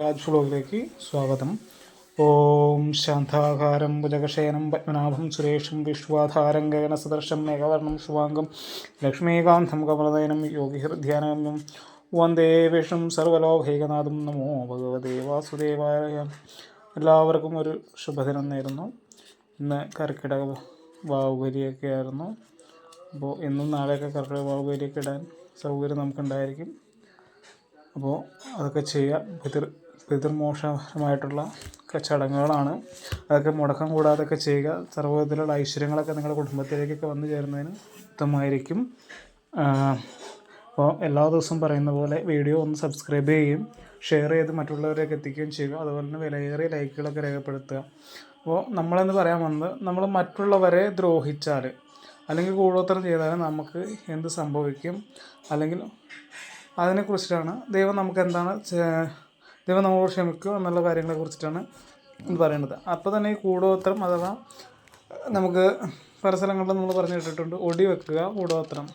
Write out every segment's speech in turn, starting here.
രാജ് സ്വാഗതം. ഓം ശാന്താകാരം ഭുജകശയനം പത്മനാഭം സുരേഷം വിശ്വാധാരം ഗഗനസദർശം മേഘവർണം ശുഭാംഗം ലക്ഷ്മീകാന്തം കമലനയനം യോഗിഹൃധ്യാനം വന്ദേ വിഷ്ണും സർവലോകൈകനാഥം നമോ ഭഗവതേ വാസുദേവായ. എല്ലാവർക്കും ഒരു ശുഭദിനം നേരുന്നു. ഇന്ന് കർക്കിടക വാവുകരിയൊക്കെ ആയിരുന്നു അപ്പോൾ ഇന്നും നാളെയൊക്കെ കർക്കിടക വാവുകരിയൊക്കെ ഇടാൻ സൗകര്യം നമുക്കുണ്ടായിരിക്കും. അപ്പോൾ അതൊക്കെ ചെയ്യുക പിതൃ പിതൃമോക്ഷമായിട്ടുള്ള ഒക്കെ ചടങ്ങുകളാണ്. അതൊക്കെ മുടക്കം കൂടാതൊക്കെ ചെയ്യുക. സർവവിധത്തിലുള്ള ഐശ്വര്യങ്ങളൊക്കെ നിങ്ങളുടെ കുടുംബത്തിലേക്കൊക്കെ വന്നു ചേരുന്നതിന് ഉത്തമമായിരിക്കും. അപ്പോൾ എല്ലാ ദിവസവും പറയുന്ന പോലെ വീഡിയോ ഒന്ന് സബ്സ്ക്രൈബ് ചെയ്യുകയും ഷെയർ ചെയ്ത് മറ്റുള്ളവരെയൊക്കെ എത്തിക്കുകയും ചെയ്യുക. അതുപോലെ തന്നെ വിലയേറിയ ലൈക്കുകളൊക്കെ രേഖപ്പെടുത്തുക. അപ്പോൾ നമ്മളെന്ന് പറയാൻ വന്നത് നമ്മൾ മറ്റുള്ളവരെ ദ്രോഹിച്ചാൽ അല്ലെങ്കിൽ കൂടോത്രം ചെയ്താൽ നമുക്ക് എന്ത് സംഭവിക്കും? അല്ലെങ്കിൽ അതിനെക്കുറിച്ചിട്ടാണ് ദൈവം നമുക്ക് എന്താണ് ദൈവം നമ്മളോട് ക്ഷമിക്കുക എന്നുള്ള കാര്യങ്ങളെ കുറിച്ചിട്ടാണ് പറയുന്നത്. അപ്പോൾ തന്നെ ഈ കൂടോത്രം അഥവാ നമുക്ക് പല സ്ഥലങ്ങളിലും നമ്മൾ പറഞ്ഞു കേട്ടിട്ടുണ്ട് ഒടി വെക്കുക കൂടോത്രം.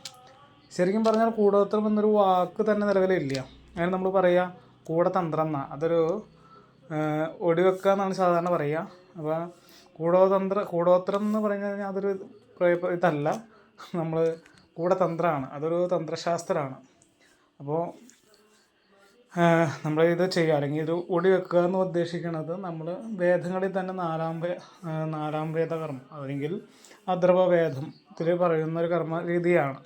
ശരിക്കും പറഞ്ഞാൽ കൂടോത്രം എന്നൊരു വാക്ക് തന്നെ നിലവിലില്ല. അങ്ങനെ നമ്മൾ പറയുക കൂടതന്ത്രം എന്നാ. അതൊരു ഏഹ്, ഒടി വെക്കുക എന്നാണ് സാധാരണ പറയുക അപ്പോൾ കൂടോതന്ത്ര കൂടോത്രം എന്ന് പറഞ്ഞു കഴിഞ്ഞാൽ അതൊരു ഇതല്ല. നമ്മൾ കൂടതന്ത്രമാണ് അതൊരു തന്ത്രശാസ്ത്രമാണ്. അപ്പോൾ നമ്മൾ ഇത് ചെയ്യുക. അല്ലെങ്കിൽ ഇത് ഒടി വെക്കുക എന്ന് ഉദ്ദേശിക്കുന്നത് നമ്മൾ വേദങ്ങളിൽ തന്നെ നാലാം വേ നാലാം വേദകർമ്മം. അല്ലെങ്കിൽ അദ്രവ വേദത്തിൽ പറയുന്ന ഒരു കർമ്മ രീതിയാണ്.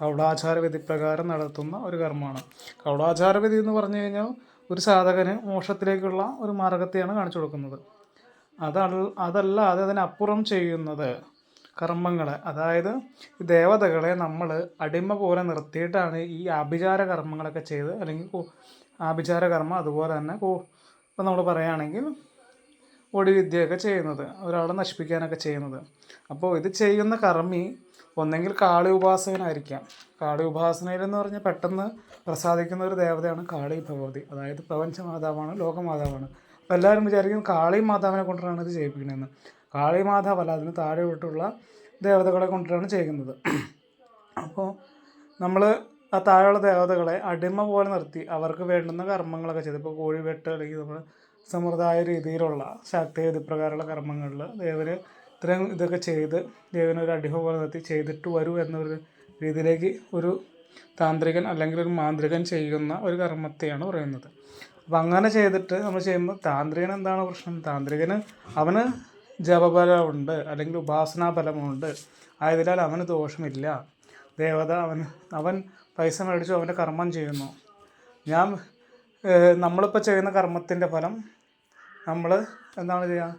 കൗളാചാര വിധി പ്രകാരം നടത്തുന്ന ഒരു കർമ്മമാണ്. കൗളാചാര വിധി എന്ന് പറഞ്ഞു കഴിഞ്ഞാൽ ഒരു സാധകന് മോക്ഷത്തിലേക്കുള്ള ഒരു മാർഗത്തെയാണ് കാണിച്ചു കൊടുക്കുന്നത്. അതല്ല അതല്ലാതെ അതിനപ്പുറം ചെയ്യുന്നത് കർമ്മങ്ങൾ അതായത് ദേവതകളെ നമ്മൾ അടിമ പോലെ നിർത്തിയിട്ടാണ് ഈ ആഭിചാര കർമ്മങ്ങളൊക്കെ ചെയ്ത് അല്ലെങ്കിൽ ആഭിചാര കർമ്മം അതുപോലെ തന്നെ കോ ഇപ്പം നമ്മൾ പറയുകയാണെങ്കിൽ ഒടിവിദ്യയൊക്കെ ചെയ്യുന്നത് ഒരാളെ നശിപ്പിക്കാനൊക്കെ ചെയ്യുന്നത്. അപ്പോൾ ഇത് ചെയ്യുന്ന കർമ്മി ഒന്നെങ്കിൽ കാളി ഉപാസകനായിരിക്കാം. കാളി ഉപാസനയിൽ എന്ന് പറഞ്ഞാൽ പെട്ടെന്ന് പ്രസാദിക്കുന്ന ഒരു ദേവതയാണ് കാളി ഭഗവതി. അതായത് പ്രപഞ്ച മാതാവാണ് ലോകമാതാവാണ്. അപ്പോൾ എല്ലാവരും വിചാരിക്കും കാളി മാതാവിനെ കൊണ്ടാണ് ഇത് ചെയ്യിപ്പിക്കണമെന്ന് കാളി മാതാവല്ല അതിന് താഴെ വിട്ടുള്ള ദേവതകളെ കൊണ്ടിട്ടാണ് ചെയ്യുന്നത്. അപ്പോൾ നമ്മൾ ആ താഴെയുള്ള ദേവതകളെ അടിമ പോലെ നിർത്തി അവർക്ക് വേണ്ടുന്ന കർമ്മങ്ങളൊക്കെ ചെയ്ത്. ഇപ്പോൾ കോഴി വെട്ട് അല്ലെങ്കിൽ നമ്മൾ സമ്പ്രദായ രീതിയിലുള്ള ശാക്തേയ പ്രകാരമുള്ള കർമ്മങ്ങളിൽ ദേവന് ഇത്രയും ഇതൊക്കെ ചെയ്ത് ദേവനൊരു അടിമ പോലെ നിർത്തി ചെയ്തിട്ട് വരൂ എന്നൊരു രീതിയിലേക്ക് ഒരു താന്ത്രികൻ അല്ലെങ്കിൽ ഒരു മാന്ത്രികൻ ചെയ്യുന്ന ഒരു കർമ്മത്തെയാണ് പറയുന്നത്. അപ്പം അങ്ങനെ ചെയ്തിട്ട് നമ്മൾ ചെയ്യുമ്പോൾ താന്ത്രികൻ എന്താണ് പ്രശ്നം? താന്ത്രികന് അവന് ജപബലമുണ്ട് അല്ലെങ്കിൽ ഉപാസനാ ബലമുണ്ട് ആയതിനാൽ അവന് ദോഷമില്ല. ദേവത അവൻ അവൻ പൈസ മേടിച്ചു അവന്റെ കർമ്മം ചെയ്യുന്നു. ഞാൻ നമ്മളിപ്പോൾ ചെയ്യുന്ന കർമ്മത്തിന്റെ ഫലം നമ്മൾ എന്താണ് ചെയ്യുക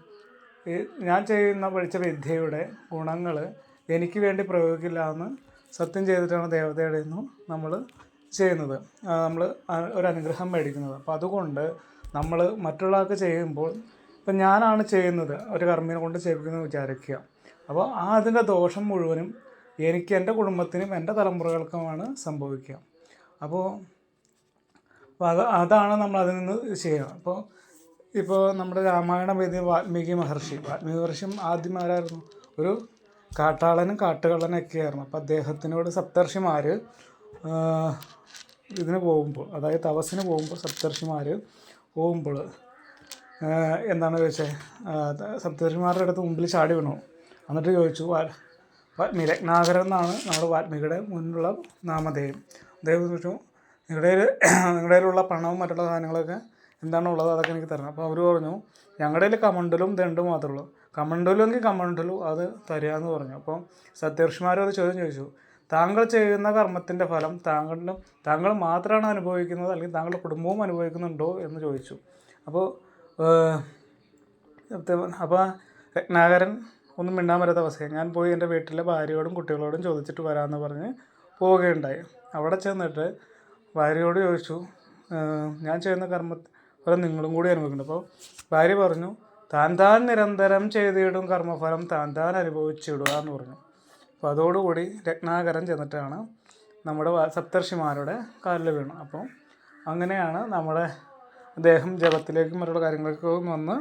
ഈ ഞാൻ ചെയ്യുന്ന പഠിച്ച വിദ്യയുടെ ഗുണങ്ങൾ എനിക്ക് വേണ്ടി പ്രയോഗിക്കില്ല എന്ന് സത്യം ചെയ്തിട്ടാണ് ദേവതയുടെ നിന്നും നമ്മൾ ചെയ്യുന്നത്. നമ്മൾ ഒരു അനുഗ്രഹം മേടിക്കുന്നത്. അപ്പോൾ അതുകൊണ്ട് നമ്മൾ മറ്റുള്ളവർക്ക് ചെയ്യുമ്പോൾ ഇപ്പം ഞാനാണ് ചെയ്യുന്നത്. ഒരു കർമ്മിനെ കൊണ്ട് ചെയ്യിപ്പിക്കുന്നത് വിചാരിക്കുക. അപ്പോൾ ആ അതിന്റെ ദോഷം മുഴുവനും എനിക്ക് എന്റെ കുടുംബത്തിനും എന്റെ തലമുറകൾക്കുമാണ് സംഭവിക്കുക. അപ്പോൾ അത് അതാണ് നമ്മൾ അതിൽ നിന്ന് ചെയ്യുക. അപ്പോൾ ഇപ്പോൾ നമ്മുടെ രാമായണ വേദി വാൽമീകി മഹർഷി വാൽമീകി മഹർഷിയും ആദ്യം ആരായിരുന്നു? ഒരു കാട്ടാളനും കാട്ടുകള്ളനൊക്കെയായിരുന്നു. അപ്പോൾ അദ്ദേഹത്തിനോട് സപ്തർഷിമാർ ഇതിന് പോകുമ്പോൾ അതായത് തപസ്സിന് പോകുമ്പോൾ സപ്തർഷിമാർ പോകുമ്പോൾ എന്താണ് ചോദിച്ചത് സപ്തർഷിമാരുടെ അടുത്ത് മുമ്പിൽ ചാടി വീണു. എന്നിട്ട് ചോദിച്ചു വാ വാൽമീകി രത്നാകരൻ എന്നാണ് നമ്മുടെ വാൽമീകിയുടെ മുന്നിലുള്ള നാമധേയം. അദ്ദേഹം ചോദിച്ചു നിങ്ങളുടെ നിങ്ങളുടെ കയ്യിലുള്ള പണവും മറ്റുള്ള സാധനങ്ങളൊക്കെ എന്താണ് ഉള്ളത് അതൊക്കെ എനിക്ക് തരണം. അപ്പോൾ അവർ പറഞ്ഞു ഞങ്ങളുടെ കയ്യിൽ കമണ്ടലും ദണ്ടും മാത്രമേ ഉള്ളൂ. കമണ്ടലും എങ്കിൽ കമണ്ടലും അത് തരാമെന്ന് പറഞ്ഞു. അപ്പോൾ സത്യർഷിമാരും അത് ചോദ്യം ചോദിച്ചു താങ്കൾ ചെയ്യുന്ന കർമ്മത്തിന്റെ ഫലം താങ്കളിലും താങ്കൾ മാത്രമാണ് അനുഭവിക്കുന്നത് അല്ലെങ്കിൽ താങ്കളുടെ കുടുംബവും അനുഭവിക്കുന്നുണ്ടോ? എന്ന് ചോദിച്ചു. അപ്പോൾ അപ്പോൾ രത്നാകരൻ ഒന്നും മിണ്ടാൻ വരാത്ത അവസ്ഥയാണ് ഞാൻ പോയി എന്റെ വീട്ടിലെ ഭാര്യയോടും കുട്ടികളോടും ചോദിച്ചിട്ട് വരാമെന്ന് പറഞ്ഞ് പോവുകയുണ്ടായി. അവിടെ ചെന്നിട്ട് ഭാര്യയോട് ചോദിച്ചു ഞാൻ ചെയ്യുന്ന കർമ്മ ഫലം നിങ്ങളും കൂടി അനുഭവിക്കുന്നുണ്ട്. അപ്പോൾ ഭാര്യ പറഞ്ഞു താൻ താൻ നിരന്തരം ചെയ്തിടും കർമ്മഫലം താൻ താൻ അനുഭവിച്ചിടുക എന്ന് പറഞ്ഞു. അപ്പോൾ അതോടുകൂടി രത്നാകരൻ ചെന്നിട്ടാണ് നമ്മുടെ സപ്തർഷിമാരുടെ കാലിൽ വീണു അപ്പോൾ അങ്ങനെയാണ് നമ്മുടെ അദ്ദേഹം ജപത്തിലേക്കും മറ്റുള്ള കാര്യങ്ങളിലേക്കും വന്ന്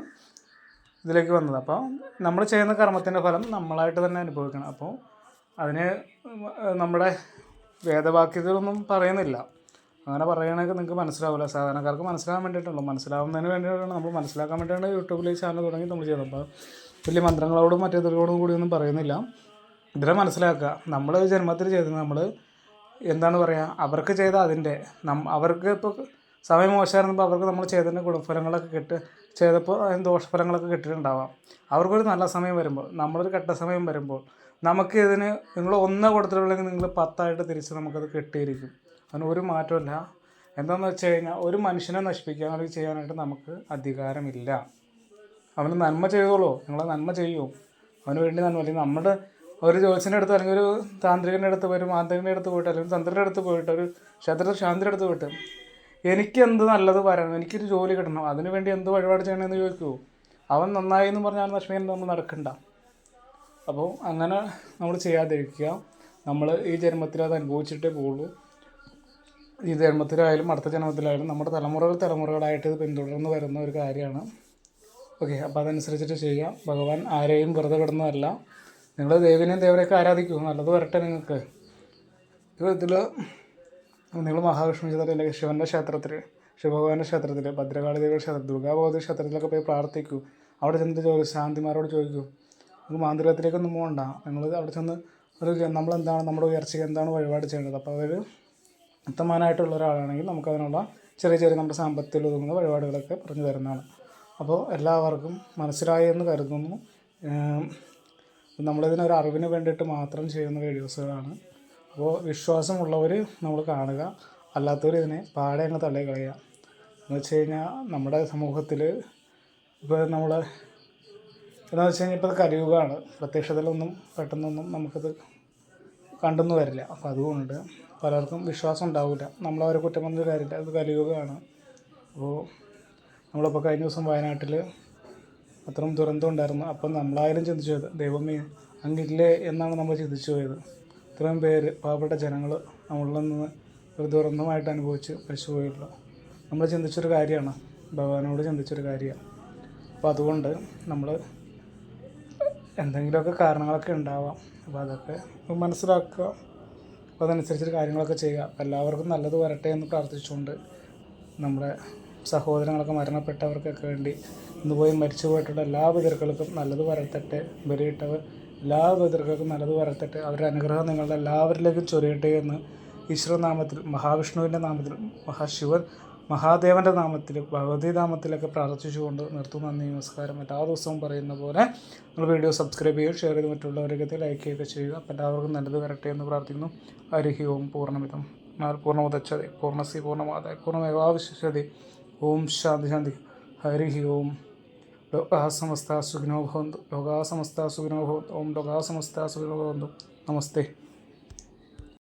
ഇതിലേക്ക് വന്നത്. അപ്പോൾ നമ്മൾ ചെയ്യുന്ന കർമ്മത്തിന്റെ ഫലം നമ്മളായിട്ട് തന്നെ അനുഭവിക്കണം. അപ്പോൾ അതിന് നമ്മുടെ വേദവാക്യത്തിലൊന്നും പറയുന്നില്ല. അങ്ങനെ പറയുകയാണെങ്കിൽ നിങ്ങൾക്ക് മനസ്സിലാവില്ല. സാധാരണക്കാർക്ക് മനസ്സിലാകാൻ വേണ്ടിയിട്ടുള്ളൂ. മനസ്സിലാവുന്നതിന് വേണ്ടിയിട്ടാണ് നമ്മൾ മനസ്സിലാക്കാൻ വേണ്ടിയിട്ടാണ് യൂട്യൂബിൽ ചാനൽ തുടങ്ങി നമ്മൾ ചെയ്തത് അപ്പോൾ വലിയ മന്ത്രങ്ങളോടും മറ്റേതിനോടും കൂടിയൊന്നും പറയുന്നില്ല. ഇതിനെ മനസ്സിലാക്കുക. നമ്മൾ ജന്മത്തിൽ ചെയ്തത് നമ്മൾ എന്താണ് പറയുക അവർക്ക് ചെയ്ത അതിന്റെ നം അവർക്ക് ഇപ്പോൾ സമയം മോശമായിരുന്നപ്പോൾ അവർക്ക് നമ്മൾ ചെയ്തതിന്റെ ഗുണഫലങ്ങളൊക്കെ കിട്ട് ചെയ്തപ്പോൾ അതിന് ദോഷഫലങ്ങളൊക്കെ കിട്ടിയിട്ടുണ്ടാവാം. അവർക്കൊരു നല്ല സമയം വരുമ്പോൾ നമ്മളൊരു കെട്ട സമയം വരുമ്പോൾ നമുക്ക് ഇതിന് നിങ്ങൾ ഒന്ന് കൊടുത്തിട്ടുണ്ടെങ്കിൽ നിങ്ങൾ പത്തായിട്ട് തിരിച്ച് നമുക്കത് കിട്ടിയിരിക്കും. അതിന് ഒരു മാറ്റമില്ല എന്താണെന്ന് വെച്ച് കഴിഞ്ഞാൽ ഒരു മനുഷ്യനെ നശിപ്പിക്കാൻ അല്ലെങ്കിൽ ചെയ്യാനായിട്ട് നമുക്ക് അധികാരമില്ല. അവന് നന്മ ചെയ്തോളൂ. നിങ്ങൾ നന്മ ചെയ്യൂ. അവന് വേണ്ടി നന്മ അല്ലെങ്കിൽ നമ്മുടെ ഒരു ജോത്സ്യന്റെ അടുത്ത് അല്ലെങ്കിൽ ഒരു താന്ത്രികന്റെ അടുത്ത് ഒരു മാന്ത്രികന്റെ അടുത്ത് പോയിട്ട് അല്ലെങ്കിൽ തന്ത്രിയുടെ അടുത്ത് പോയിട്ട് ഒരു ക്ഷേത്ര ശാന്തിയുടെ അടുത്ത് പോയിട്ട് എനിക്ക് എന്ത് നല്ലത് വരണം? എനിക്കൊരു ജോലി കിട്ടണം. അതിന് വേണ്ടി എന്ത് വഴിപാട് ചെയ്യണമെന്ന് ചോദിക്കുമോ അവൻ നന്നായി എന്ന് പറഞ്ഞാൽ ലക്ഷ്മി നമ്മൾ നടക്കണ്ട. അപ്പോൾ അങ്ങനെ നമ്മൾ ചെയ്യാതിരിക്കുക. നമ്മൾ ഈ ജന്മത്തിൽ അത് അനുഭവിച്ചിട്ടേ പോകുള്ളൂ ഈ ജന്മത്തിലായാലും അടുത്ത ജന്മത്തിലായാലും നമ്മുടെ തലമുറകൾ തലമുറകളായിട്ട് ഇത് പിന്തുടർന്ന് വരുന്ന ഒരു കാര്യമാണ്. ഓക്കെ അപ്പോൾ അതനുസരിച്ചിട്ട് ചെയ്യാം. ഭഗവാൻ ആരെയും വെറുതെ കിടന്നതല്ല നിങ്ങൾ ദേവിനെയും ദേവനെയൊക്കെ ആരാധിക്കൂ. നല്ലത് വരട്ടെ നിങ്ങൾക്ക്. ഇതിൽ നിങ്ങൾ മഹാവിഷ്ണു ക്ഷേത്രത്തിൽ അല്ലെങ്കിൽ ശിവന്റെ ക്ഷേത്രത്തിൽ ശിവഭഗവാന്റെ ക്ഷേത്രത്തിൽ ഭദ്രകാളി ദേവിയുടെ ക്ഷേത്രം ദുർഗാഭഗവതി ക്ഷേത്രത്തിലൊക്കെ പോയി പ്രാർത്ഥിക്കൂ. അവിടെ ചെന്നിട്ട് ചോദിക്കും ശാന്തിമാരോട് ചോദിക്കൂ. നമുക്ക് മാന്ത്രികത്തിലേക്കൊന്നും പോകണ്ട നിങ്ങൾ അവിടെ ചെന്ന് ഒരു നമ്മളെന്താണ് നമ്മുടെ ഉയർച്ചയ്ക്ക് എന്താണ് വഴിപാട് ചെയ്യേണ്ടത്? അപ്പോൾ അവർ ഉത്തമനായിട്ടുള്ള ഒരാളാണെങ്കിൽ നമുക്കതിനുള്ള ചെറിയ ചെറിയ നമ്മുടെ സാമ്പത്തികത്തിൽ ഒതുങ്ങുന്ന വഴിപാടുകളൊക്കെ പറഞ്ഞു തരുന്നതാണ്. അപ്പോൾ എല്ലാവർക്കും മനസ്സിലായി എന്ന് കരുതുന്നു. നമ്മളിതിനൊരു അറിവിന് വേണ്ടിയിട്ട് മാത്രം ചെയ്യുന്ന വീഡിയോസുകളാണ്. അപ്പോൾ വിശ്വാസമുള്ളവർ നമ്മൾ കാണുക. അല്ലാത്തവർ ഇതിനെ പാടെ അങ്ങ് തള്ളി കളയുക. എന്ന് വെച്ച് കഴിഞ്ഞാൽ നമ്മുടെ സമൂഹത്തിൽ ഇപ്പോൾ നമ്മൾ എന്താണെന്ന് വെച്ച് കഴിഞ്ഞാൽ ഇപ്പോൾ കലിയുഗമാണ് പ്രത്യക്ഷത്തിലൊന്നും പെട്ടെന്നൊന്നും നമുക്കത് കണ്ടെന്ന് വരില്ല. അപ്പോൾ അതുകൊണ്ട് പലർക്കും വിശ്വാസം ഉണ്ടാവില്ല നമ്മളവരെ കുറ്റം പറഞ്ഞ കാര്യമില്ല. അത് കലിയുഗമാണ് അപ്പോൾ നമ്മളിപ്പോൾ കഴിഞ്ഞ ദിവസം വയനാട്ടിൽ അത്രയും ദുരന്തം ഉണ്ടായിരുന്നു. അപ്പം നമ്മളായാലും ചിന്തിച്ചു പോയത് ദൈവമേ അങ്ങില്ലേ എന്നാണ് നമ്മൾ ചിന്തിച്ചു പോയത്. ഇത്രയും പേര് പാവപ്പെട്ട ജനങ്ങൾ നമ്മളിൽ നിന്ന് ഒരു ദുരന്തമായിട്ട് അനുഭവിച്ച് മരിച്ചു പോയിട്ടുള്ളൂ. നമ്മൾ ചിന്തിച്ചൊരു കാര്യമാണ്. ഭഗവാനോട് ചിന്തിച്ചൊരു കാര്യമാണ്. അപ്പോൾ അതുകൊണ്ട് നമ്മൾ എന്തെങ്കിലുമൊക്കെ കാരണങ്ങളൊക്കെ ഉണ്ടാവാം. അപ്പോൾ അതൊക്കെ മനസ്സിലാക്കുക. അപ്പോൾ അതനുസരിച്ച് കാര്യങ്ങളൊക്കെ ചെയ്യുക. എല്ലാവർക്കും നല്ലത് വരട്ടെ എന്ന് പ്രാർത്ഥിച്ചുകൊണ്ട് നമ്മുടെ സഹോദരങ്ങളൊക്കെ മരണപ്പെട്ടവർക്കൊക്കെ വേണ്ടി ഇന്ന് പോയി മരിച്ചു പോയിട്ടുള്ള എല്ലാ പിതൃക്കൾക്കും നല്ലത് വരത്തട്ടെ ബലിയിട്ടവർ എല്ലാ പിതൃക്കൾക്കും നല്ലത് വരത്തട്ടെ അവരുടെ അനുഗ്രഹം നിങ്ങളുടെ എല്ലാവരിലേക്കും ചൊരിയട്ടെ എന്ന് ഈശ്വരനാമത്തിൽ മഹാവിഷ്ണുവിന്റെ നാമത്തിൽ മഹാശിവൻ മഹാദേവന്റെ നാമത്തിൽ ഭഗവതി നാമത്തിലൊക്കെ പ്രാർത്ഥിച്ചുകൊണ്ട് നിർത്തും നന്ദി നമസ്കാരം. എല്ലാ ദിവസവും പറയുന്ന പോലെ നിങ്ങൾ വീഡിയോ സബ്സ്ക്രൈബ് ചെയ്യുക ഷെയർ ചെയ്ത് മറ്റുള്ളവരൊക്കെ ലൈക്ക് ചെയ്യുക ചെയ്യുക. അപ്പം എല്ലാവർക്കും നല്ലത് വരട്ടെ എന്ന് പ്രാർത്ഥിക്കുന്നു. ഹരിഹി ഓം പൂർണമിതം പൂർണമുദച്ചതി പൂർണസി പൂർണമാതായ പൂർണമേവാവിശ്യതി ഓം ശാന്തി ശാന്തി. ഹരിഹി ഓം. ലോകാ സമസ്ത സുഖിനോ ഭവന്തു ലോകാ സമസ്ത സുഖിനോ ഭവന്തു ഓം ലോകാ സമസ്ത സുഖിനോ ഭവന്തു നമസ്തേ